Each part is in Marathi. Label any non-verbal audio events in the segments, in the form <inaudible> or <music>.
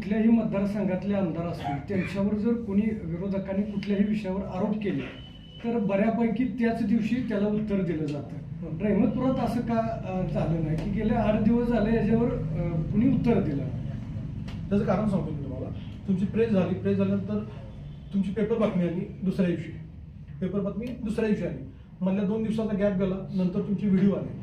कुठल्याही मतदारसंघातले आमदार असतील त्यांच्यावर जर कोणी विरोधकांनी कुठल्याही विषयावर आरोप केले तर बऱ्यापैकी त्याच दिवशी त्याला उत्तर दिलं जातं. रहमतपुरात असं का झालं नाही? की गेले आठ दिवस झाले याच्यावर कुणी उत्तर दिलं त्याचं कारण सांगतो मी तुम्हाला. तुमची प्रेस झाली प्रेस झाल्यानंतर तुमची पेपर बातमी आली दुसऱ्या दिवशी. पेपर बातमी दुसऱ्या दिवशी आली. मधल्या दोन दिवसाचा गॅप गेला नंतर तुमचे व्हिडिओ आले.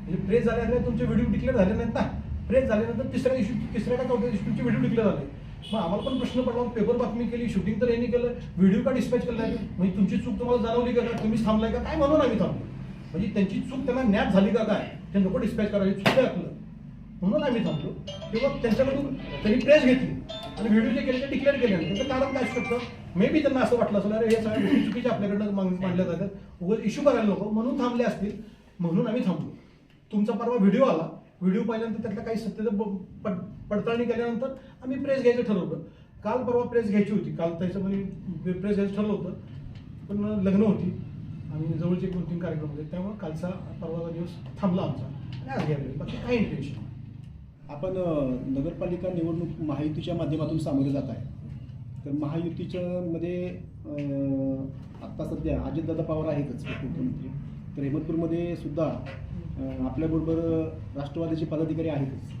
म्हणजे प्रेस झाल्यानंतर तुमचे व्हिडिओ डिक्लेअर झाले नाहीत ना? प्रेस झाल्यानंतर तिसऱ्या दिवशी तिसऱ्या का चौथ्या दिवशी व्हिडिओ डिक्लेअर झाले मग आम्हाला पण प्रश्न पडला पेपर बातमी केली शूटिंग तर यांनी केलं व्हिडिओ का डिस्पॅच केला म्हणजे तुमची चूक तुम्हाला जाणवली का? तुम्ही तुम्हीच थांबलाय का? काय म्हणून आम्ही थांबलो म्हणजे त्यांची चूक त्यांना ज्ञात झाली का काय? ते नको डिस्पॅच करायची चूक आहे आपलं? म्हणून आम्ही थांबलो. किंवा त्यांच्याकडून त्यांनी प्रेस घेतली. आणि व्हिडिओ जे केले ते डिक्लेअर केले. त्याचं कारण काय असू शकतं? मे बी त्यांना असं वाटलं असेल अरे हे सगळ्या गोष्टी चुकीच्या आपल्याकडनं मांडल्या जातात. उगाच इश्यू करायला नको. म्हणून थांबले असतील. म्हणून आम्ही थांबलो. तुमचा परवा व्हिडिओ आला. व्हिडिओ पाहिल्यानंतर त्यातला काही सत्यता पड- पडताळणी केल्यानंतर आम्ही प्रेस घ्यायचं ठरवलं काल परवा प्रेस घ्यायची होती. काल त्याच्यामध्ये प्रेस घ्यायचं ठरलं होतं. पण लग्न होती. आणि जवळचे दोन तीन कार्यक्रम होते. त्यामुळे कालचा परवाचा दिवस थांबला आमचा. आज घ्यायला बाकी काही इंटेन्शन आपण नगरपालिका निवडणूक महायुतीच्या माध्यमातून सामोरे जात आहे. तर महायुतीच्या मध्ये आत्ता सध्या अजितदादा पवार आहेतच मुख्यमंत्री. तर हेमतपूरमध्ये सुद्धा आपल्याबरोबर राष्ट्रवादीचे पदाधिकारी आहेतच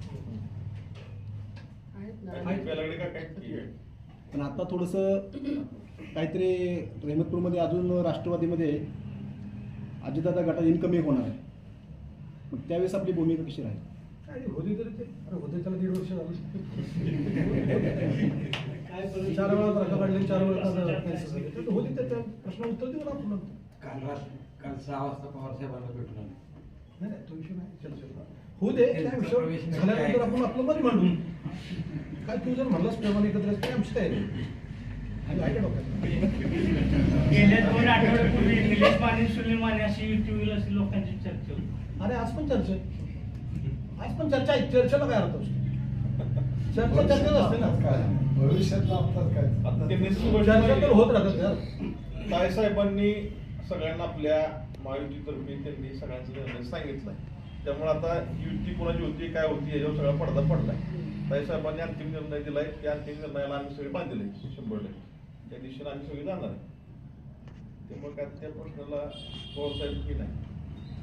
पण आता थोडंसं काहीतरी रेहमतपूरमध्ये अजून राष्ट्रवादीमध्ये अजितदादा गटात इन्कमी होणार आहे. मग त्यावेळेस आपली भूमिका कशी राहील? होते तरी ते. अरे होते त्याला दीड वर्ष झालं. चार वेळा रका काढले चार वेळा होते. तर त्या प्रश्न उत्तर देऊ ना आपण. काल रात काल सहा वाजता पवार साहेबांना भेटून आलो नाही नाही तो विषय नाही चर्चेचा होऊ दे त्या विषयावर झाल्यानंतर आपण आपलं मत मांडू. <laughs> काय तू जर म्हणलास प्रेमाने एकत्र काय आमची तयारी आहे. आणि आहे का डोक्यात? गेल्या दोन आठवड्यापूर्वी निलेश माने सुनील माने अशी अशी लोकांची चर्चा होती. अरे आज पण चर्चा आहे. आज पण चर्चा आहे. चर्चेला काय अर्थ असतो? चर्चा चर्चेच असते ना. भविष्यातला काय? आता तर होत राहतात यार ताईसाहेबांनी सगळ्यांना आपल्या महायुतीतर्फे त्यांनी सगळ्यांचा निर्णय सांगितलाय. त्यामुळे आता युती कोणाची होती काय होती याच्यावर सगळा पडदा पडलाय. ताईसाहेबांनी अंतिम निर्णय दिलाय त्या अंतिम निर्णयाला आम्ही सगळे बांधले शंभर टक्के. त्या दिशेने आम्ही सगळे जाणार आहे त्यामुळे काय त्या प्रश्नाला पवार साहेब की नाही?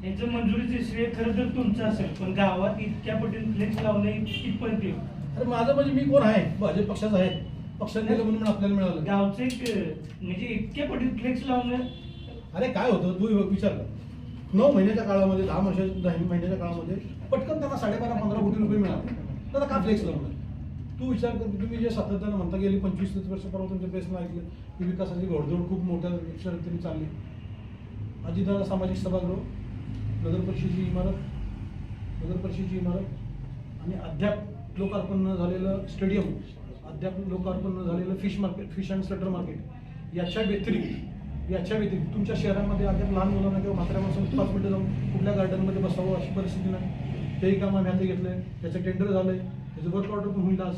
यांचं मंजुरीचे श्रेय खरं तर तुमचं असेल पण गावात इतक्या पटीने फ्लेक्स लावणे कितपर्यंत येईल अरे माझं म्हणजे मी कोण आहे? भाजप पक्षाचा आहे. पक्षाने दिलं म्हणून आपल्याला मिळालं. गावचं एक म्हणजे इतक्या पटीने फ्लेक्स लावणं अरे काय होतं? तू विचारलं नऊ महिन्याच्या काळामध्ये दहा वर्षाच्या दहा महिन्याच्या काळामध्ये पटकन त्यांना साडेबारा पंधरा कोटी रुपये मिळाले. त्याला का फ्लेक्स लावणार तू विचार कर तुम्ही जे सातत्यानं म्हणता गेली पंचवीस तीस वर्षापर्यंत तुमच्या प्रेसनं ऐकलं की विकासाची घोडदौड खूप मोठ्या शर्यतीने चालली. अजितदादा सामाजिक सभागृह नगर परिषदेची इमारत नगर परिषदेची इमारत आणि अद्याप लोकार्पण न झालेलं स्टेडियम अद्याप लोकार्पण न झालेलं fish market fish and slaughter market याच्या व्यतिरिक्त याच्या व्यतिरिक्त तुमच्या शहरामध्ये अद्याप लहान मुलांना किंवा म्हाताऱ्या माणसांना पाच मिनटं जाऊन कुठल्या गार्डनमध्ये बसावं अशी परिस्थिती नाही. तेही काम आम्ही हाती आहे त्याचं टेंडर झालं आहे त्याचं वर्क ऑर्डर पण होईल आज.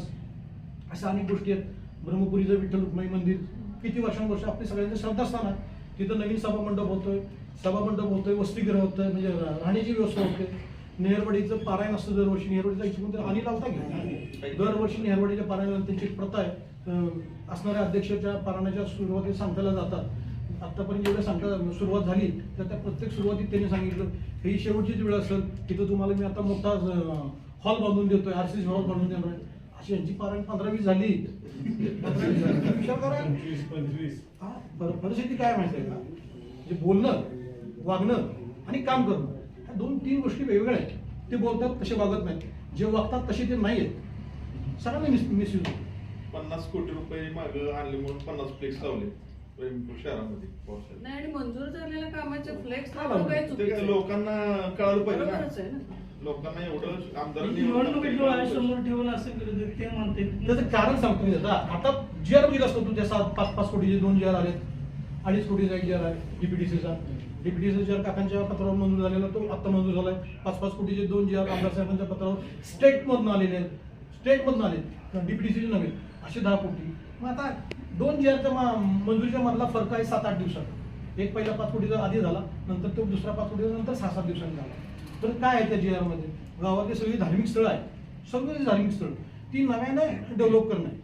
अशा अनेक गोष्टी आहेत. ब्रह्मपुरीचं विठ्ठल रुक्माई मंदिर. किती वर्षांवर्ष आपले सगळ्यांचं श्रद्धास्थान आहे. तिथं नवीन सभामंडप होतोय. सभामंडप होतोय वसतिगृह होतं म्हणजे राहण्याची व्यवस्था होते. नेहरवाडीचं पारायण असतं दरवर्षी. नेहरवाडीचा इच्छुक तर आणि लावता दरवर्षी नेहरवाडीच्या पारायणाला त्यांची एक प्रथा आहे. असणाऱ्या अध्यक्षाच्या पारायणाच्या सुरुवातीला सांगताला जातात. आतापर्यंत जेवढ्या सांगता सुरुवात झाली तर त्या प्रत्येक सुरुवातीत त्यांनी सांगितलं ही शेवटचीच वेळ असेल तिथं तुम्हाला मी आता मोठा हॉल बांधून देतोय आर सी हॉल बांधून देणार आहे. अशी यांची पारायण पंधरा वीस झाली. विचार करा. हा, पर- परिस्थिती काय माहिती आहे का? जे बोलणं वागणं आणि काम करणं ह्या दोन तीन गोष्टी वेगवेगळ्या आहेत. ते बोलतात तसे वागत नाहीत. जे वागतात तसे ते नाही आहेत. सगळ्यांना मिस मिसयूज पन्नास कोटी रुपये माग आणले म्हणून पन्नास फ्लेक्स लावले. नाही आणि मंजूर झालेल्या कामाचे फ्लेक्स हा? लोकांना कळालं पाहिजे लोकांना एवढं आमदारांनी निवडणुकीत एवढं डोळ्यासमोर ठेवून असं करत ते म्हणते. त्याचं कारण सांगतो मी आता. आता जी आर दिला असतो तुझ्या सात पाच पाच कोटीचे दोन जी आर आलेत. अडीच कोटीचा एक जी आर आहे डीपीडीसीचा डीपीडीसी जी आर काकांच्या पत्रावर मंजूर झालेला तो आता मंजूर झालाय. पाच पाच कोटीचे दोन जी आर आमदार साहेबांच्या पत्रावर स्टेटमधून आलेले आहेत. स्टेटमधून आले डीपीडीसीचे नव्हे. असे दहा कोटी. मग आता दोन जी आरच्या मंजुरीच्या मधला फरक आहे सात आठ दिवसात. एक पहिला पाच कोटीचा आधी झाला नंतर तो दुसरा पाच कोटीचा नंतर सहा सात दिवसांनी झाला. तर काय आहे त्या जी आरमध्ये गावातली सगळी धार्मिक स्थळं आहेत. सगळी धार्मिक स्थळं ती नव्याने डेव्हलप करणे.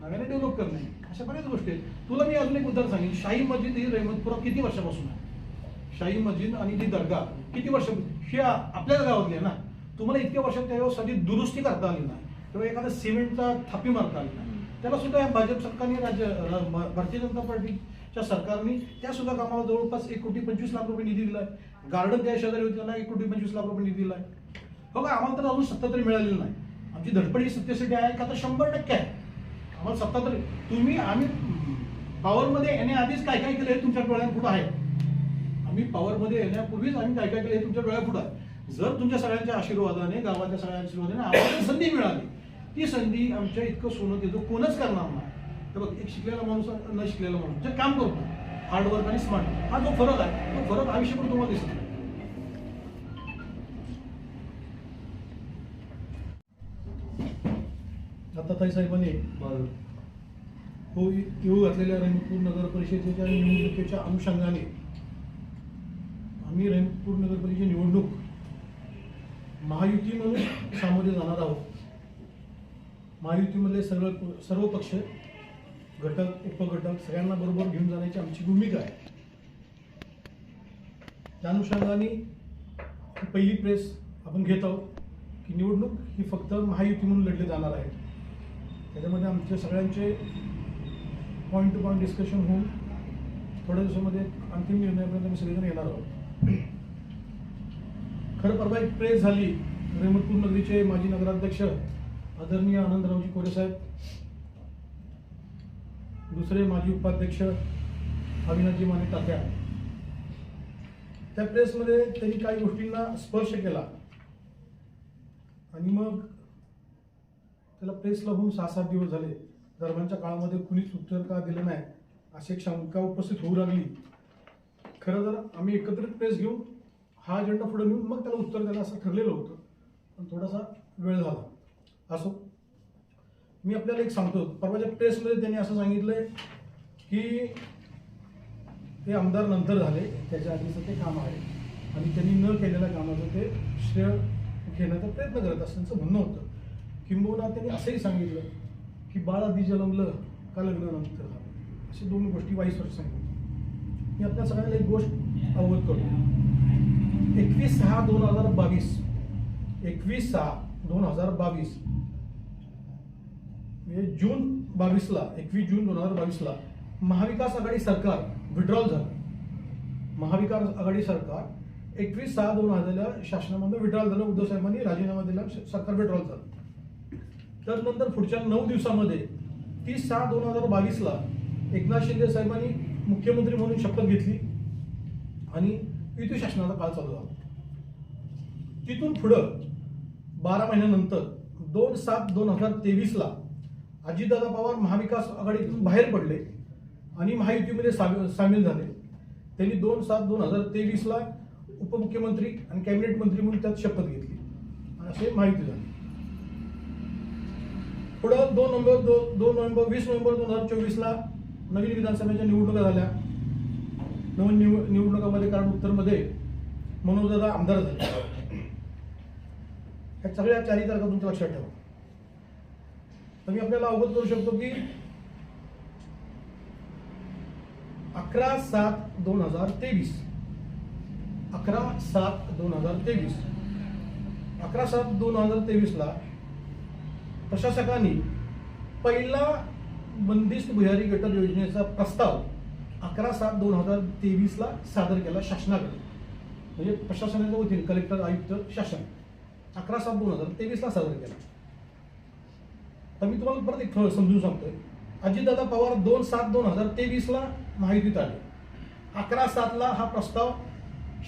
नव्याने डेव्हलप करणे. अशा बऱ्याच गोष्टी आहेत. तुला मी अजून एक उदाहरण सांगेन. शाही मस्जिद ही रहमतपुरा किती वर्षापासून आहे? शाही मस्जिद आणि ती दर्गा किती वर्ष हे आपल्याच गावातली आहे ना? तुम्हाला इतक्या वर्षात त्यावेळेस साठी दुरुस्ती करता आली नाही. किंवा एखादा सिमेंटचा थापी मारता आली नाही. त्याला सुद्धा या भाजप सरकारने राज्य भारतीय जनता पार्टीच्या सरकारने त्या सुद्धा कामाला जवळपास एक कोटी पंचवीस लाख रुपये निधी दिलाय. गार्डन त्या शेजारी होती त्यांना एक कोटी पंचवीस लाख रुपये निधी दिलाय. हो का? आम्हाला तर अजून सत्ता तरी मिळालेली नाही. आमची धडपड ही सत्तेसाठी आहे का? तर शंभर टक्के आहे. आम्हाला सत्ता तरी तुम्ही आम्ही पॉवरमध्ये येण्याआधीच काय काय केलं हे तुमच्या डोळ्यांपुढं आहे. आम्ही पॉवरमध्ये येण्यापूर्वीच आम्ही काय काय केलं हे तुमच्या डोळ्यापुढं आहे. जर तुमच्या सगळ्यांच्या आशीर्वादाने गावाच्या सगळ्यांच्या आशीर्वादाने आम्हाला संधी मिळाली ती संधी आमच्या इतकं सोनं त्याचं कोणच करणार नाही. तर बघ एक शिकलेला माणूस न शिकलेला माणूस. जे काम करतो. हार्डवर्क आणि स्मार्ट हा जो फरक आहे तो फरक आयुष्यभर तुम्हाला दिसत. आता ताई साहेबांनी हो येऊ घातलेल्या रहिमपूर नगर परिषदेच्या निवडणुकीच्या अनुषंगाने आम्ही रहिमपूर नगर परिषदेची निवडणूक महायुती म्हणून सामोरे जाणार आहोत. महायुतीमधले सर्व सर्व पक्ष घटक उपघटक सगळ्यांना बरोबर घेऊन जाण्याची आमची भूमिका आहे. त्या अनुषंगाने पहिली प्रेस आपण घेत आहोत की निवडणूक ही फक्त महायुती म्हणून लढली जाणार आहे. त्याच्यामध्ये आमचे सगळ्यांचे पॉईंट टू पॉईंट डिस्कशन होऊन थोड्या दिवसामध्ये अंतिम निर्णयापर्यंत आम्ही सगळेजण येणार आहोत. खरं परवा एक प्रेस झाली रेमतपूर नगरीचे माजी नगराध्यक्ष आदरणीय आनंदरावजी कोरे साहेब दुसरे माजी उपाध्यक्ष अविनाजी माने तात्या त्या प्रेसमध्ये त्यांनी काही गोष्टींना स्पर्श केला आणि मग त्याला प्रेसला होऊन सहा सात दिवस झाले. दरम्यानच्या काळामध्ये कुणीच उत्तर का दिलं नाही अशी एक शंका उपस्थित होऊ लागली. खरं तर आम्ही एकत्रित प्रेस घेऊन हा अजेंडा पुढे नेऊन मग त्याला उत्तर द्यायला असं ठरलेलं होतं. पण थोडासा वेळ झाला. असो. मी आपल्याला एक सांगतो. परवाच्या प्रेसमध्ये त्यांनी असं सांगितलंय की ते आमदार नंतर झाले. त्याच्या आधीचं ते काम आहे. आणि त्यांनी न केलेल्या कामाचं ते श्रेय घेण्याचा प्रयत्न करत असल्याचं म्हणणं होतं. किंबहुना त्यांनी असंही सांगितलं की बाळ आधी जन्मलं का लग्नानंतर झालं? अशा दोन गोष्टी वाईस वर्ष सांगितलं मी आपल्या सगळ्यांना एक गोष्ट अवगत करतो. एकवीस सहा दोन हजार बावीस. एकवीस सहा दोन हजार बावीस. म्हणजे जून बावीसला एकवीस जून दोन हजार बावीसला महाविकास आघाडी सरकार विड्रॉल झालं. महाविकास आघाडी सरकार एकवीस सहा दोन हजारला शासनामधून विड्रॉल झालं उद्धव साहेबांनी राजीनामा दिला सरकार विड्रॉल झालं. त्यानंतर पुढच्या नऊ दिवसामध्ये तीस सहा दोन हजार बावीसला एकनाथ शिंदे साहेबांनी मुख्यमंत्री म्हणून शपथ घेतली आणि युती शासनाचा काळ चालू झाला. तिथून पुढं बारा महिन्यानंतर दोन सात दोन हजार तेवीसला अजितदादा पवार महाविकास आघाडीतून बाहेर पडले आणि महायुतीमध्ये सामी- सामील झाले. त्यांनी दोन सात दोन हजार तेवीसला उपमुख्यमंत्री आणि कॅबिनेट मंत्री म्हणून त्यात शपथ घेतली. असे माहिती झाली. पुढं दोन नोव्हेंबर दो दोन नोव्हेंबर वीस नोव्हेंबर दोन हजार चोवीसला नवीन विधानसभेच्या निवडणुका झाल्या. नवीन निव निवडणुकामध्ये कारण उत्तरमध्ये मनोजदादा आमदार झाले. ह्या सगळ्या चारी तारखा तुमच्या लक्षात ठेवा. तर मी आपल्याला अवगत करू शकतो की अकरा सात दोन हजार तेवीस. अकरा सात दोन हजार तेवीस. अकरा सात दोन हजार तेवीसला प्रशासकांनी पहिला बंदिस्त भुयारी गटर योजनेचा प्रस्ताव अकरा सात दोन हजार तेवीसला सादर केला शासनाकडे. म्हणजे प्रशासनाच्या वतीने कलेक्टर आयुक्त शासन अकरा सात दोन हजार तेवीसला सादर केला. तर मी तुम्हाला परत एक थोडं समजून सांगतोय. अजितदादा पवार दोन सात दोन हजार तेवीसला माहितीत आले. अकरा सातला हा प्रस्ताव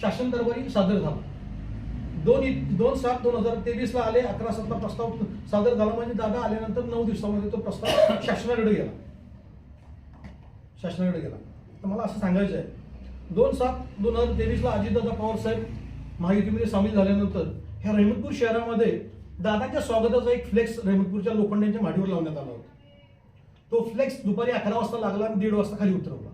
शासन दरबारी सादर झाला. दोन इ- दोन सात दोन हजार तेवीसला आले अकरा सातला प्रस्ताव सादर झाला. म्हणजे दादा आल्यानंतर नऊ दिवसामध्ये तो प्रस्ताव शासनाकडे गेला. शासनाकडे गेला. तर मला असं सांगायचं आहे. दोन सात दोन हजार तेवीसला अजितदादा पवार साहेब महायुतीमध्ये सामील झाल्यानंतर ह्या रहमतपूर शहरामध्ये दादाच्या स्वागताचा एक फ्लेक्स रहमतपूरच्या लोखंडांच्या माडीवर लावण्यात आला होता. तो फ्लेक्स दुपारी अकरा वाजता लागला आणि दीड वाजता खाली उतरवला.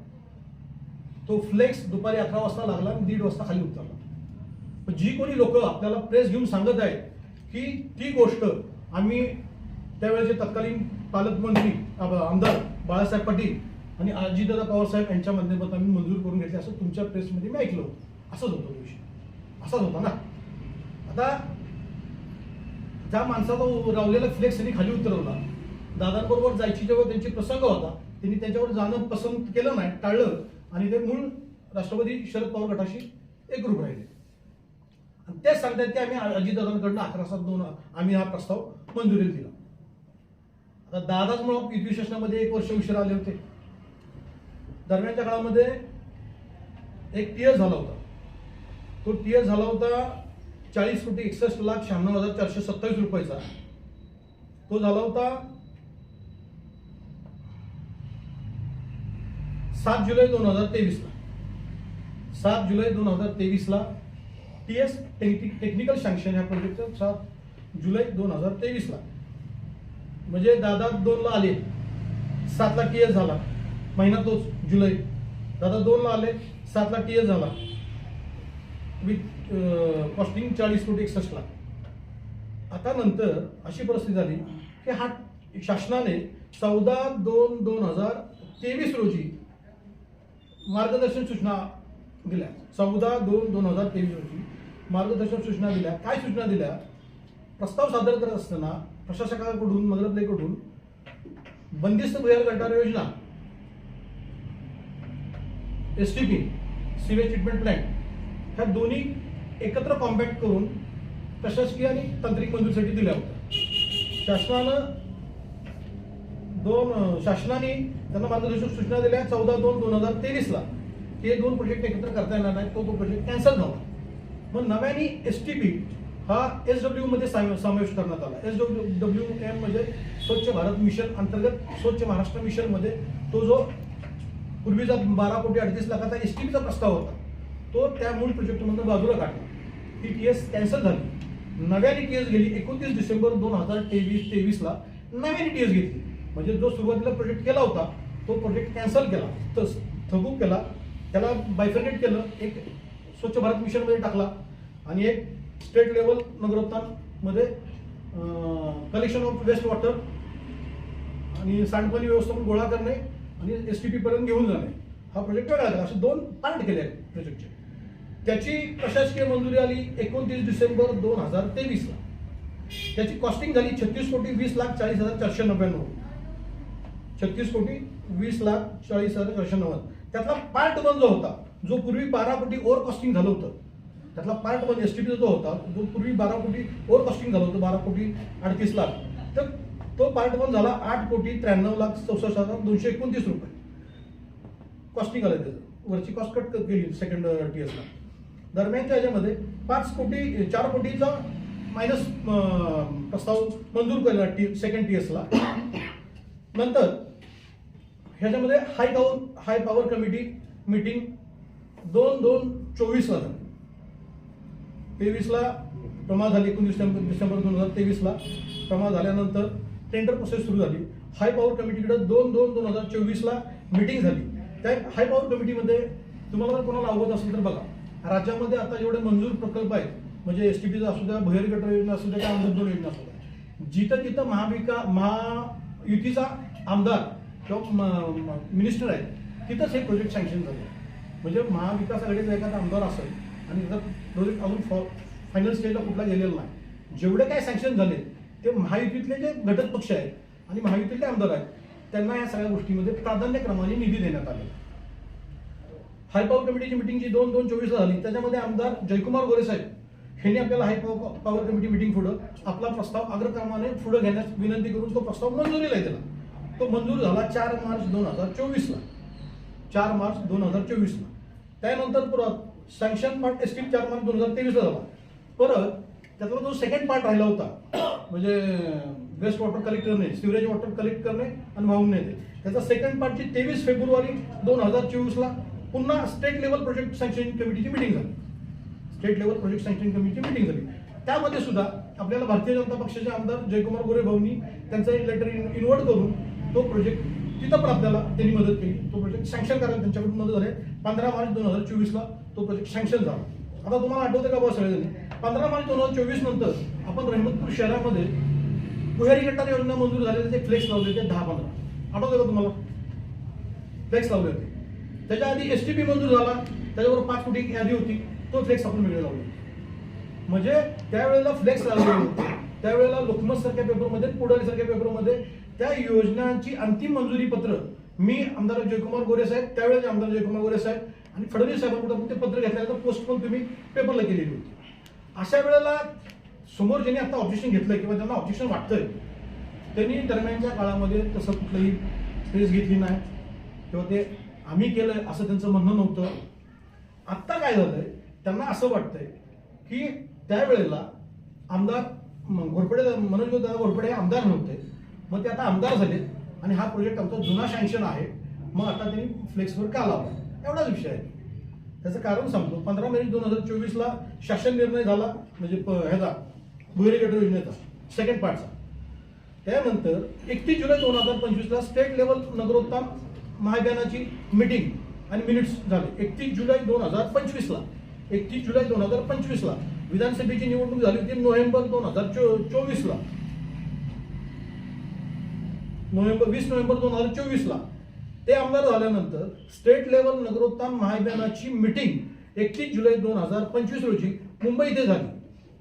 तो फ्लेक्स दुपारी अकरा वाजता लागला आणि दीड वाजता खाली उतरला. जी कोणी लोक आपल्याला प्रेस घेऊन सांगत आहेत की ती गोष्ट आम्ही त्यावेळेचे तत्कालीन पालकमंत्री आमदार बाळासाहेब पाटील आणि अजितदादा पवारसाहेब यांच्या माध्यमात आम्ही मंजूर करून घेतले असं तुमच्या प्रेसमध्ये मी ऐकलं होतं. असंच होतं विषय. असाच होता ना? आता त्या माणसाचा रावलेला फ्लेक्स त्यांनी खाली उतरवला दादांबरोबर जायची जेव्हा त्यांची प्रसंग होता त्यांनी त्याच्यावर जाणं पसंत केलं नाही टाळलं आणि ते मूळ राष्ट्रवादी शरद पवार गटाशी एकरूप राहिले. आणि तेच सांगतात की आम्ही अजितदादांकडनं अकरा सात दोन आम्ही हा प्रस्ताव मंजुरी दिला. आता दादाच मुळात युती शासनामध्ये एक वर्ष उशीर आले होते. दरम्यानच्या काळामध्ये एक टीएस झाला होता. तो टीएस झाला होता चाळीस कोटी एकसष्ट लाख शहाण्णव हजार चारशे सत्तावीस रुपयाचा. तो झाला होता सात जुलै दोन हजार तेवीसला. सात जुलै दोन हजार तेवीसला टी एस टेक्निकल सँक्शन ह्या प्रोजेक्टचं सात जुलै दोन हजार तेवीसला. म्हणजे दादा दोनला आले. सातला टी एस झाला. महिना तोच जुलै. दादा दोनला आले सातला टी एस झाला. विथ कॉस्टिंग चाळीस कोटी एकसष्ट लाख. आता नंतर अशी परिस्थिती झाली की हा शासनाने चौदा दोन दोन हजार तेवीस रोजी मार्गदर्शन सूचना दिल्या. चौदा दोन दोन हजार तेवीस रोजी मार्गदर्शन सूचना दिल्या. काय सूचना दिल्या? प्रस्ताव सादर करत असताना प्रशासकाकडून मदतलेकडून बंदिस्त भुयार गटार योजना S T P sewage treatment plan ह्या दोन्ही एकत्र कॉम्पॅक्ट करून प्रशासकीय आणि तांत्रिक मंजुरीसाठी दिल्या होत्या. शासनानं दोन शासनाने त्यांना मार्गदर्शक सूचना दिल्या. चौदा दोन दोन हजार तेवीसला ते दोन प्रोजेक्ट एकत्र करता येणार नाही तो तो प्रोजेक्ट कॅन्सल झाला. मग नव्याने एस टी पी हा एस डब्ल्यू मध्ये समावेश करण्यात आला. एस डब्ल्यू डब्ल्यू एम म्हणजे स्वच्छ भारत मिशन अंतर्गत स्वच्छ महाराष्ट्र मिशनमध्ये तो जो पूर्वीचा बारा कोटी अडतीस लाखाचा एस टी पीचा प्रस्ताव होता तो त्या मूळ प्रोजेक्टमधून बाजूला काढला. ती टी एस कॅन्सल झाली. नव्याने टी एस गेली एकोणतीस डिसेंबर दोन हजार तेवीस तेवीसला नव्याने टी एस घेतली म्हणजे जो सुरुवातीला प्रोजेक्ट केला होता तो प्रोजेक्ट कॅन्सल केला. तर स्थगित केला. त्याला बायफर्केट केलं. एक स्वच्छ भारत मिशनमध्ये टाकला. आणि एक स्टेट लेवल नगरोत्थानमध्ये कलेक्शन ऑफ वेस्ट वॉटर आणि सांडपाणी व्यवस्थापन गोळा करणे आणि एस टी पीपर्यंत घेऊन जाणे. हा प्रोजेक्ट वेगळा केला असे दोन पार्ट केले आहेत प्रोजेक्टचे त्याची प्रशासकीय मंजुरी आली एकोणतीस डिसेंबर दोन हजार तेवीसला. त्याची कॉस्टिंग झाली छत्तीस कोटी वीस लाख चाळीस हजार चारशे नव्याण्णव. छत्तीस कोटी वीस लाख चाळीस हजार चारशे नव्वद त्यातला पार्ट म्हणजे वन जो होता जो पूर्वी बारा कोटी ओव्हर कॉस्टिंग झालं होतं त्यातला पार्ट वन एस टी जो होता जो पूर्वी बारा कोटी ओव्हर कॉस्टिंग झालं होतं बारा कोटी अडतीस लाख. तर तो पार्ट म्हणजे वन झाला आठ कोटी त्र्याण्णव लाख चौसष्ट हजार दोनशे एकोणतीस रुपये. कॉस्टिंग आलं त्याचं. वरची कॉस्ट कट केली सेकंड टी एसला दरम्यानच्या याच्यामध्ये पाच कोटी चार कोटीचा मायनस प्रस्ताव मंजूर केला टी सेकंड टी एसला नंतर ह्याच्यामध्ये high power high power committee meeting दोन दोन चोवीसला झाली. तेवीसला प्रमाण झाली एकोणीस डिसेंबर डिसेंबर दोन हजार तेवीसला. प्रमाण झाल्यानंतर टेंडर प्रोसेस सुरू झाली. हाय पॉवर कमिटीकडे दोन दोन दोन हजार चोवीसला मिटिंग झाली. त्या हाय पॉवर कमिटीमध्ये तुम्हाला जर कोणाला अवगत असेल तर बघा. राज्यामध्ये आता जेवढे मंजूर प्रकल्प आहेत म्हणजे एस टी पीचा असू द्या भैर गटर योजना असू द्या किंवा अमृत योजना असू द्या. जिथं जिथं महाविका महायुतीचा आमदार किंवा मिनिस्टर आहे तिथंच हे प्रोजेक्ट सँक्शन झाले. म्हणजे महाविकास आघाडीचा एखादा आमदार असेल आणि त्याचा प्रोजेक्ट अजून फायनल स्टेजला कुठला गेलेला नाही. जेवढे काय सँक्शन झाले ते महायुतीतले जे घटक पक्ष आहेत आणि महायुतीतले आमदार आहेत त्यांना या सगळ्या गोष्टीमध्ये प्राधान्यक्रमाने निधी देण्यात आलेला हायपॉवर कमिटीची मिटिंग जी दोन दोन चोवीसला झाली त्याच्यामध्ये आमदार जयकुमार गोरे साहेब ह्यांनी आपल्याला high power power committee meeting पुढं आपला प्रस्ताव अग्रक्रमाने पुढे घेण्यास विनंती करून तो प्रस्ताव मंजुरीला दिला. तो मंजूर झाला चार मार्च दोन हजार चोवीसला. चार मार्च दोन हजार चोवीसला. त्यानंतर परत सँक्शन पार्ट एस्टीम चार मार्च दोन हजार तेवीसला झाला. परत त्यातला जो सेकंड पार्ट राहिला होता म्हणजे वेस्ट वॉटर कलेक्ट करणे सिवरेज वॉटर कलेक्ट करणे आणि वाहून नेणे त्याचा सेकंड पार्टची तेवीस फेब्रुवारी दोन हजार चोवीसला पुन्हा स्टेट लेवल प्रोजेक्ट सँक्शन कमिटीची मिटिंग झाली. स्टेट लेवल प्रोजेक्ट सँक्शन कमिटीची मिटिंग झाली. त्यामध्ये सुद्धा आपल्याला भारतीय जनता पक्षाचे आमदार जयकुमार गोरे भाऊनी त्यांचं लेटर इन्व्हर्ट करून तो प्रोजेक्ट तिथं पण आपल्याला त्यांनी मदत केली. तो प्रोजेक्ट सँक्शन करायला त्यांच्याकडून मदत झाली. पंधरा मार्च दोन हजार चोवीसला तो प्रोजेक्ट सँक्शन झाला. आता तुम्हाला आठवतं का बस सगळेजणी? पंधरा मार्च दोन हजार चोवीस नंतर आपण रहमतपूर शहरामध्ये भुयारी गटार योजना मंजूर झालेले ते फ्लेक्स लावले होते दहा पंधरा. आठवतं का तुम्हाला? फ्लेक्स लावले होते. त्याच्या आधी एस टी पी मंजूर झाला. त्याच्यावर पाच कोटी यादी होती. तो फ्लेक्स आपण वेगळे लावले. म्हणजे त्यावेळेला फ्लेक्स लावले होते. त्यावेळेला लोकमत सारख्या पेपरमध्ये पुढारी सारख्या पेपरमध्ये त्या योजनांची अंतिम मंजुरी पत्र मी आमदार जयकुमार गोरे साहेब त्यावेळेचे आमदार जयकुमार गोरे साहेब आणि फडणवीस साहेबांकडून ते पत्र घेतल्यानंतर पोस्ट पण तुम्ही पेपरला केलेली होती. अशा वेळेला समोर ज्यांनी आता ऑब्जेक्शन घेतलं किंवा ज्यांना ऑब्जेक्शन वाटतंय त्यांनी दरम्यानच्या काळामध्ये तसं कुठलंही स्पेस घेतली नाही. किंवा ते आम्ही केलंय असं त्यांचं म्हणणं नव्हतं. आत्ता काय झालंय त्यांना असं वाटतंय की त्यावेळेला आमदार घोरपडे मनोज दादा घोरपडे हे आमदार नव्हते. मग ते आता आमदार झाले आणि हा प्रोजेक्ट आमचा जुना सँक्शन आहे. मग आता त्यांनी फ्लेक्सवर का लावला? एवढाच विषय आहे. त्याचं कारण सांगतो. पंधरा मे दोन हजार चोवीसला शासन निर्णय झाला म्हणजे प- ह्याचा भुयारी गटर योजनेचा सेकंड पार्टचा त्यानंतर एकतीस जुलै दोन हजार पंचवीसला स्टेट लेवल नगरोत्तम महाभियानाची मिटिंग आणि मिनिट्स झाले. एकतीस जुलै दोन हजार पंचवीसला. एकतीस जुलै दोन हजार पंचवीसला विधानसभेची निवडणूक झाली होती नोव्हेंबर दोन हजार चो चोवीसला नोव्हेंबर वीस नोव्हेंबर दोन हजार चोवीसला. ते आमदार झाल्यानंतर स्टेट लेवल नगरोत्थान महाभियानाची मिटिंग एकतीस जुलै दोन हजार पंचवीस रोजी मुंबई इथे झाली.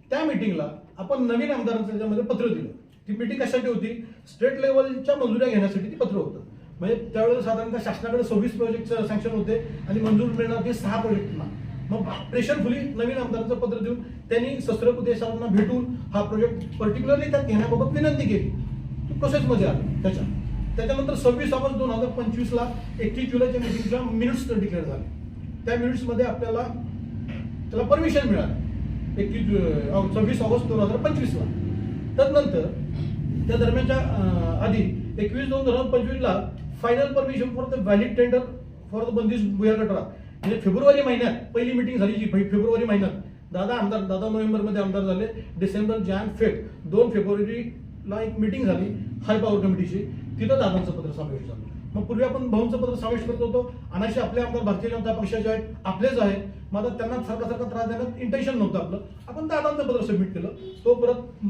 त्या मिटिंगला आपण नवीन आमदारांचं त्याच्यामध्ये पत्र दिलं. ती मिटिंग कशासाठी होती? स्टेट लेवलच्या मंजुऱ्या घेण्यासाठी ती पत्र होतं. म्हणजे त्यावेळेला साधारणतः शासनाकडे सव्वीस प्रोजेक्ट सँक्शन होते आणि मंजूर मिळणार ते सहा प्रोजेक्टना मग प्रेशरफुली नवीन आमदारांचं पत्र देऊन त्यांनी शस्त्रपूर देशांना भेटून हा प्रोजेक्ट पर्टिक्युलरली त्यात घेण्याबाबत विनंती केली. प्रोसेसमध्ये आला. त्याच्या त्याच्यानंतर सव्वीस ऑगस्ट दोन हजार पंचवीसला एकतीस जुलैच्या मिटिंगच्या मिनिट्स डिक्लेअर झाले. त्या मिनिट्समध्ये आपल्याला त्याला परमिशन मिळालं. एकतीस सव्वीस ऑगस्ट दोन हजार पंचवीसला. तदनंतर त्या दरम्यानच्या आधी एकवीस दोन दोन हजार पंचवीसला final permission for the valid tender for the बंदिश भुया कटरा म्हणजे फेब्रुवारी महिन्यात पहिली मिटिंग झाली जी फेब्रुवारी महिन्यात. दादा आमदार दादा नोव्हेंबरमध्ये आमदार झाले. डिसेंबर जॅन फेब दोन फेब्रुवारीला एक मिटिंग झाली हाय पॉवर कमिटीची तिथं दादांचं पत्र समावेश झालं. मग पूर्वी आपण भाऊंचं पत्र समावेश करत होतो. अनाशी आपले आमदार भारतीय जनता पक्षाचे आहेत आपलेच आहेत. मग आता त्यांना सारखा सारखा त्रास देण्यात इंटेन्शन नव्हतं आपलं. आपण दादांचं पत्र सबमिट केलं. तो परत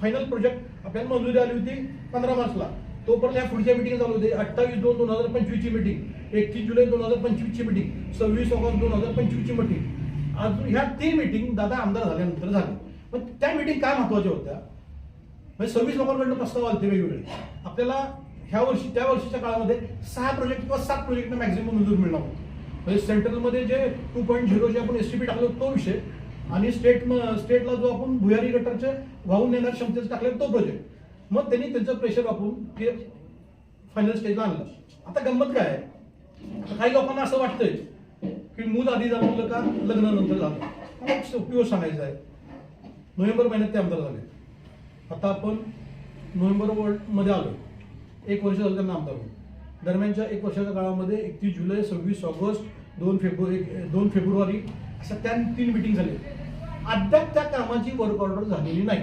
फायनल प्रोजेक्ट आपल्याला मंजुरी आली होती पंधरा मार्चला. तोपर्यंत या पुढच्या मिटिंग चालू होते. अठ्ठावीस दोन दोन हजार पंचवीसची मिटिंग एकतीस जुलै दोन हजार पंचवीसची मिटिंग सव्वीस ऑगस्ट दोन हजार पंचवीसची मिटिंग अजून ह्या तीन मिटिंग दादा आमदार झाल्यानंतर झाल्या पण त्या मिटिंग काय महत्त्वाच्या होत्या? म्हणजे सव्वीस लोकांकडनं प्रस्ताव आले वेगवेगळे. आपल्याला ह्या वर्षी त्या वर्षीच्या काळामध्ये सहा प्रोजेक्ट किंवा सात प्रोजेक्टना मॅक्झिमम मंजूर मिळणार होतं. म्हणजे सेंट्रलमध्ये जे टू पॉईंट झिरो जे आपण एस टी पी टाकलो तो विषय आणि स्टेट स्टेटला जो आपण भुयारी गटारचे वाहून नेणार क्षमतेचं टाकले तो प्रोजेक्ट मग त्यांनी त्यांचं प्रेशर वापरून ते फायनल स्टेजला आणलं. आता गंमत काय आहे? काही लोकांना असं वाटतंय की मूल आधी जन्मलं का लग्नानंतर झालं? मला उपयोग सांगायचा आहे. नोव्हेंबर महिन्यात ते आमदार झाले. आता आपण नोव्हेंबर वर्ल्डमध्ये आलो एक वर्ष झालं त्यांना आमदार होऊन. दरम्यानच्या एक वर्षाच्या काळामध्ये एकतीस जुलै सव्वीस ऑगस्ट दोन फेब्रुवारी दोन फेब्रुवारी अशा त्या तीन मिटिंग झाले. अद्याप त्या कामाची वर्क ऑर्डर झालेली नाही.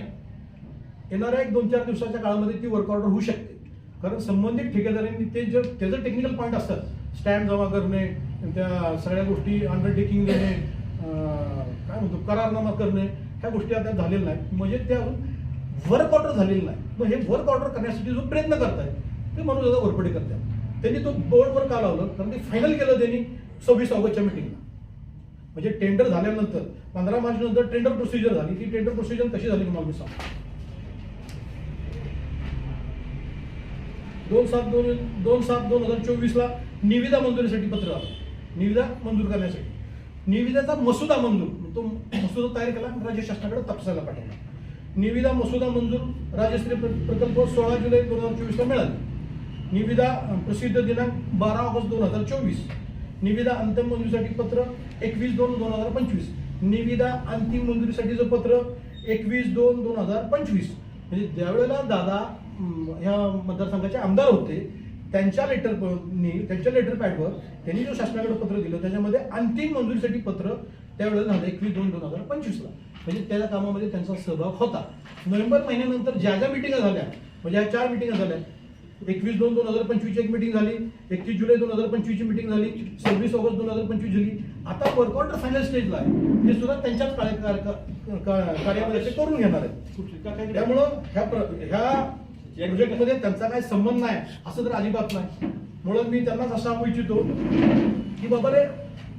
येणाऱ्या एक दोन चार दिवसाच्या काळामध्ये ती वर्क ऑर्डर होऊ शकते. कारण संबंधित ठेकेदारांनी ते जर त्याचं टेक्निकल पॉईंट असतात. स्टॅम्प जमा करणे त्या सगळ्या गोष्टी अंडरटेकिंग देणे काय म्हणतो करारनामा करणे ह्या गोष्टी आता झालेल्या नाहीत. म्हणजे त्या वर्क ऑर्डर झालेलं नाही मग हे वर्क ऑर्डर करण्यासाठी जो प्रयत्न करतायत ते मनोज दादा वरपडे करतात. त्यांनी तो बोर्डवर का लावलं? कारण ते फायनल केलं त्यांनी सव्वीस ऑगस्टच्या मिटिंगला म्हणजे टेंडर झाल्यानंतर पंधरा मार्च नंतर टेंडर प्रोसिजर झाली. ती टेंडर प्रोसिजर कशी झाली तुम्हाला मी सांगतो. दोन सात दोन दोन सात दोन हजार चोवीसला निविदा मंजुरीसाठी पत्र आलं. निविदा मंजूर करण्यासाठी. निविदाचा मसुदा मंजूर तो मसुदा तयार केला आणि राज्य शासनाकडे तपासायला पाठवला. निविदा मसुदा मंजूर राजश्री प्रकल्प सोळा जुलै दोन हजार चोवीसला मिळाली. निविदा प्रसिद्ध दिनांक बारा ऑगस्ट दोन हजार चोवीस. निविदा अंतिम मंजुरीसाठी पत्र एकवीस दोन दोन हजार पंचवीस. निविदा अंतिम मंजुरीसाठीचं पत्र एकवीस दोन दोन हजार पंचवीस. म्हणजे ज्यावेळेला दादा ह्या मतदारसंघाचे आमदार होते. त्यांच्या लेटर त्यांच्या लेटर पॅडवर त्यांनी जो शासनाकडे पत्र दिलं त्याच्यामध्ये अंतिम मंजुरीसाठी पत्र त्यावेळेला झालं एकवीस दोन दोन हजार पंचवीसला. म्हणजे त्या कामामध्ये त्यांचा सहभाग होता. नोव्हेंबर महिन्यानंतर ज्या ज्या मिटिंगा झाल्या म्हणजे ह्या चार मिटिंगा झाल्या एकवीस दोन दोन हजार पंचवीसची एक मिटिंग झाली एकतीस जुलै दोन हजार पंचवीसची मिटिंग झाली सव्वीस ऑगस्ट दोन हजार पंचवीस झाली. आता वर्कआउट फायनल स्टेजला आहे. ते सुद्धा त्यांच्याच कार्यामध्ये ते करून घेणार आहेत. त्यामुळं ह्या प्र- त्यांचा काही संबंध नाही. असं तर अजिबात नाही. म्हणून मी त्यांनाच असं सांगू इच्छितो की बाबा रे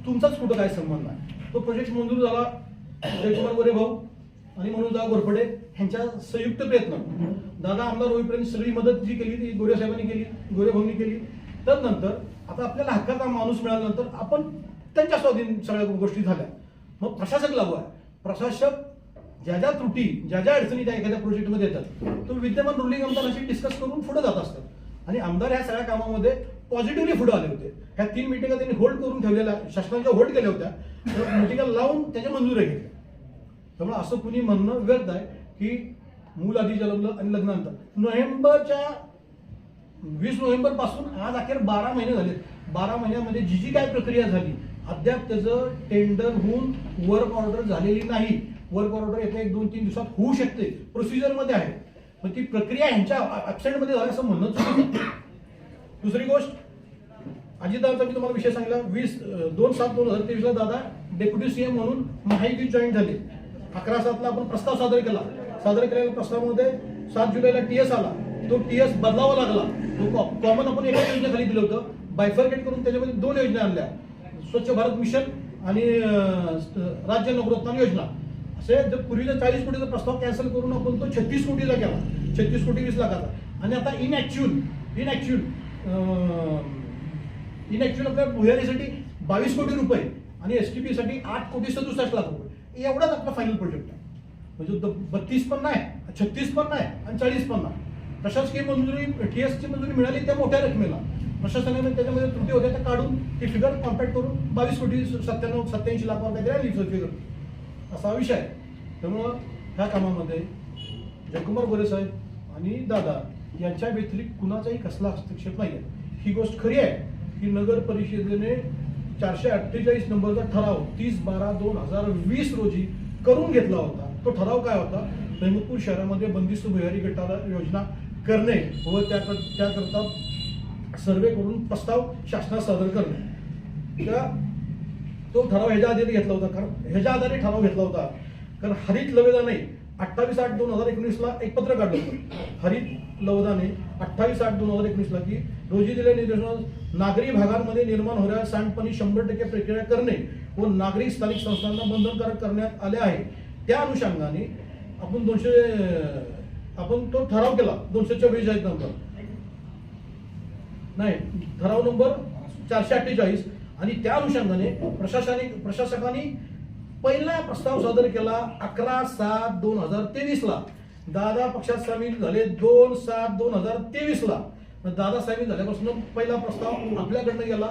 तुमचाच कुठं काय संबंध नाही. तो प्रोजेक्ट मंजूर झाला. जयकुमार गोरे भाऊ आणि म्हणून जा घोरपडे ह्यांच्या संयुक्त प्रयत्न. दादा आमदार होईपर्यंत सगळी मदत जी केली ती गोरे साहेबांनी केली गोरे भाऊंनी केली. तर नंतर आता आपल्याला हक्काचा माणूस मिळाल्यानंतर आपण त्यांच्या स्वाधीन सगळ्या गोष्टी झाल्या. मग प्रशासक लागू आहे. प्रशासक ज्या ज्या त्रुटी ज्या ज्या अडचणी त्या एखाद्या प्रोजेक्टमध्ये येतात तो विद्यमान रुलिंग आमदारांशी डिस्कस करून पुढे जात असतात. आणि आमदार ह्या सगळ्या कामामध्ये पॉझिटिव्हली पुढे आले होते. ह्या तीन मिटिंगा त्यांनी होल्ड करून ठेवलेल्या शासनाच्या होल्ड केल्या होत्या. मिटिंगा लावून त्याच्या मंजुऱ्या घेतल्या. त्यामुळे असं कुणी म्हणणं व्यर्थ आहे की मूल आधी जन्मलं आणि लग्नानंतर. नोव्हेंबरच्या वीस नोव्हेंबरपासून आज अखेर बारा महिने झाले. बारा महिन्यामध्ये जी जी काय प्रक्रिया झाली अद्याप त्याचं टेंडर होऊन वर्क ऑर्डर झालेली नाही. वर्क ऑर्डर येत्या एक दोन तीन दिवसात होऊ शकते. प्रोसिजरमध्ये आहे. पण ती प्रक्रिया ह्यांच्या ऍबसेंटमध्ये झाली असं म्हणणं चुकीचं दुसरी गोष्ट अजितदादांचा मी तुम्हाला विषय सांगितला. वीस दोन सात दोन हजार तेवीसला दादा डेप्युटी सीएम म्हणून माहिती जॉईन झाले. अकरा सातला आपण प्रस्ताव सादर केला. सादर केलेल्या प्रस्तावामध्ये सात जुलैला टी एस आला. तो टी एस बदलावा लागला. तो कॉमन आपण एका योजनेखाली दिलं होतं. बायफर्केट करून त्याच्यामध्ये दोन योजना आणल्या. स्वच्छ भारत मिशन आणि राज्य नगरोत्थान योजना. असे जर पूर्वीचा चाळीस कोटीचा प्रस्ताव कॅन्सल करून आपण तो छत्तीस कोटीचा केला. छत्तीस कोटी वीस लाखाचा. आणि आता in actual in in actual आपल्या भुयारीसाठी बावीस कोटी रुपये आणि एस टी पीसाठी आठ कोटी सदुसष्ट लाख रुपये. एवढाच आपला फायनल प्रोजेक्ट आहे. म्हणजे बत्तीस पण नाही छत्तीस पण नाही आणि चाळीस पण नाही. प्रशासकीय मंजुरी टी ची मंजुरी मिळाली त्या मोठ्या रकमेला. प्रशासनाने त्याच्यामध्ये त्रुटी होत्या त्या काढून ती फिगर कॉम्पॅक्ट करून बावीस कोटी सत्त्याण्णव सत्याऐंशी लाख काहीतरी आली फिगर असा विषय आहे. त्यामुळं ह्या कामामध्ये जयकुमार गोरे साहेब आणि दादा यांच्या व्यतिरिक्त कुणाचाही कसला हस्तक्षेप नाही आहे ही गोष्ट खरी आहे की नगर परिषदेने चारशे अठ्ठेचाळीस नंबरचा ठराव तीस बारा दोन हजार वीस रोजी करून घेतला होता. तो ठराव काय होता? अहमदपूर शहरामध्ये बंदिस्त भुयारी गटाला योजना करणे व त्या त्याकरता सर्वे करून प्रस्ताव शासनात सादर करणे. त्या तो ठराव ह्याच्या आधी घेतला होता कारण ह्याच्या आधारे ठराव घेतला होता. कारण हरित लवेदाने अठ्ठावीस आठ दोन हजार एकोणीसला एक पत्र काढलं होतं. हरित लवदाने अठ्ठावीस आठ दोन हजार एकोणीसला की रोजी दिलेल्या निर्देशनात नागरी भागांमध्ये निर्माण होणाऱ्या सांडपाणी शंभर टक्के प्रक्रिया करणे व नागरी स्थानिक संस्थांना बंधनकारक करण्यात आले आहे. त्या अनुषंगाने आपण दोनशे आपण तो ठराव केला दोनशे चव्वेचाळीस नंबर. नाही ठराव नंबर चारशे अठ्ठेचाळीस. आणि त्या अनुषंगाने प्रशासनिक प्रशासकांनी पहिला प्रस्ताव सादर केला अकरा सात दोन हजार तेवीसला. दादा पक्षात सामील झाले दोन सात दोन हजार तेवीसला. दादा सामील झाल्यापासून पहिला प्रस्ताव आपल्याकडनं गेला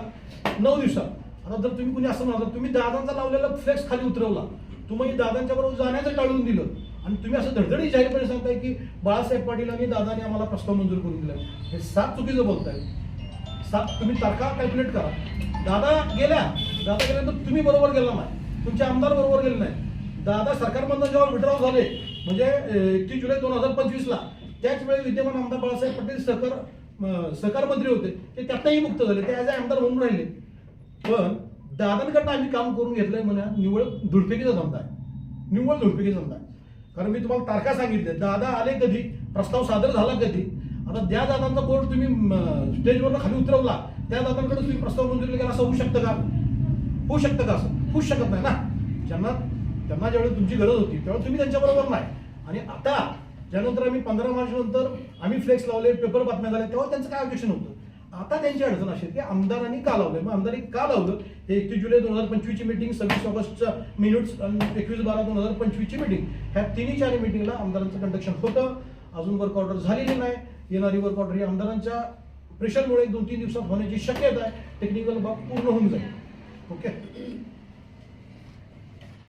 नऊ दिवसात. आता जर तुम्ही कुणी असं म्हणाल तुम्ही दादांचा लावलेला फ्लेक्स खाली उतरवला. तुम्ही दादांच्या बरोबर जाण्याचं टाळून दिलं. आणि तुम्ही असं धडधडी जाहीरपणे सांगताय की बाळासाहेब पाटील आणि दादाने आम्हाला प्रस्ताव मंजूर करून दिला. हे सात चुकीचं बोलताय. सात तुम्ही तारखा कॅल्क्युलेट करा. दादा गेल्या. दादा गेल्यानंतर तुम्ही बरोबर गेला नाही. तुमचे आमदार बरोबर गेले नाही. दादा सरकारमधनं जेव्हा विड्रॉ झाले म्हणजे एकतीस जुलै दोन हजार पंचवीसला त्याच वेळी विद्यमान आमदार बाळासाहेब पटेल सहकार सहकार मंत्री होते. ते त्यातही मुक्त झाले. ते ॲज अ आमदार म्हणून राहिले. पण दादांकडनं आम्ही काम करून घेतलंय म्हणा निव्वळ धुडफेकीचा धंदा आहे. निव्वळ धुडफेकीचा धंदा आहे. कारण मी तुम्हाला तारखा सांगितले दादा आले कधी? प्रस्ताव सादर झाला कधी? आता त्या दादांचा बोर्ड तुम्ही स्टेजवर स्टेजवरनं खाली उतरवला. त्या दादांकडे तुम्ही प्रस्ताव मंजूर केला असं होऊ शकतं का? होऊ शकतं का असं? होऊ शकत नाही ना. ज्यांना त्यांना ज्यावेळी तुमची गरज होती तेव्हा तुम्ही त्यांच्याबरोबर नाही. आणि आता ज्यानंतर आम्ही पंधरा मार्च नंतर आम्ही फ्लेक्स लावले पेपर बातम्या झाल्या तेव्हा त्यांचं काय ऑब्जेक्शन होतं? आता त्यांची अडचण अशी की आमदारांनी का लावलं मग आमदारांनी का लावलं? हे एकतीस जुलै दोन हजार पंचवीसची मिटिंग सव्वीस ऑगस्टच्या मिनिट्स एकवीस बारा दोन हजार पंचवीसची मिटिंग ह्या तिन्ही चार मिटिंगला आमदारांचं कंडक्शन होतं. अजून वर्क ऑर्डर झालेली नाही. येणारी वर्क ऑर्डर ही आमदारांच्या प्रेशरमुळे एक दोन तीन दिवसात होण्याची शक्यता आहे. टेक्निकल बाब पूर्ण होऊन जाईल. ओके